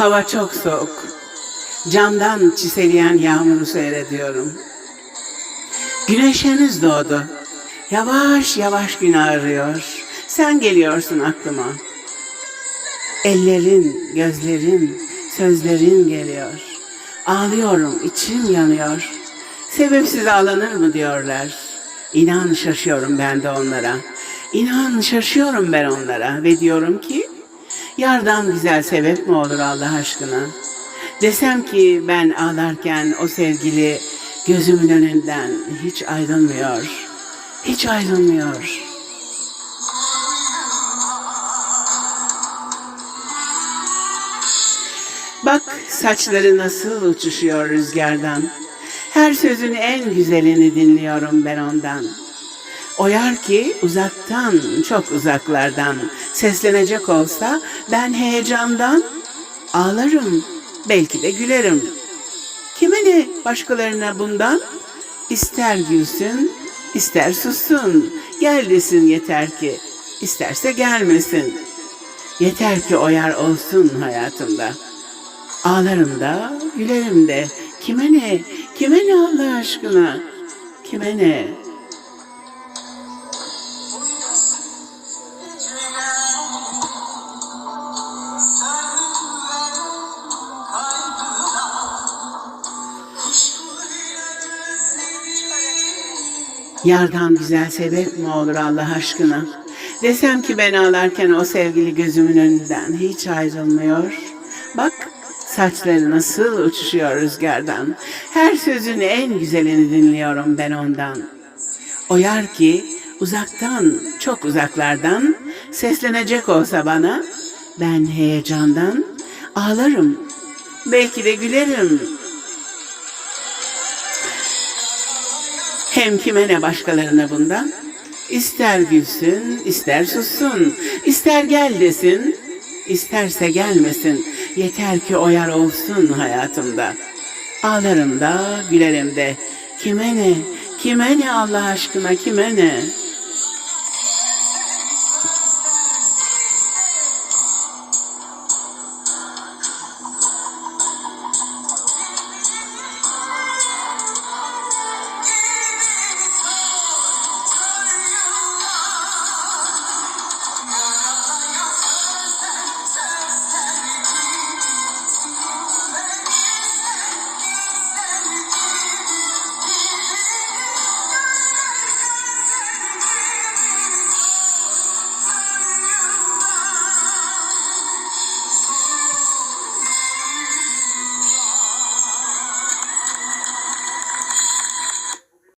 Hava çok soğuk. Camdan çiseleyen yağmuru seyrediyorum. Güneş henüz doğdu. Yavaş yavaş gün ağrıyor. Sen geliyorsun aklıma. Ellerin, gözlerin, sözlerin geliyor. Ağlıyorum, içim yanıyor. Sebepsiz ağlanır mı diyorlar. İnan şaşıyorum ben de onlara. İnan şaşıyorum ben onlara ve diyorum ki yardan güzel sebep mi olur Allah aşkına? Desem ki ben ağlarken o sevgili gözümün önünden hiç ayrılmıyor. Hiç ayrılmıyor. Bak saçları nasıl uçuşuyor rüzgardan. Her sözün en güzelini dinliyorum ben ondan. Oyar ki uzaktan, çok uzaklardan seslenecek olsa ben heyecandan ağlarım, belki de gülerim. Kime ne başkalarına bundan? İster gülsün, ister sussun, gel desin yeter ki, isterse gelmesin. Yeter ki oyar olsun hayatımda. Ağlarım da, gülerim de. Kime ne? Kime ne Allah aşkına? Kime ne? Yardan güzel sebep mi olur Allah aşkına? Desem ki ben ağlarken o sevgili gözümün önünden hiç ayrılmıyor. Bak saçları nasıl uçuşuyor rüzgardan. Her sözün en güzelini dinliyorum ben ondan. Oyar ki uzaktan, çok uzaklardan seslenecek olsa bana ben heyecandan ağlarım. Belki de gülerim. Hem kime ne başkalarına bundan? İster gülsün, ister sussun, ister gel desin, isterse gelmesin. Yeter ki o yer olsun hayatımda. Ağlarım da, gülerim de. Kime ne, kime ne Allah aşkına kime ne?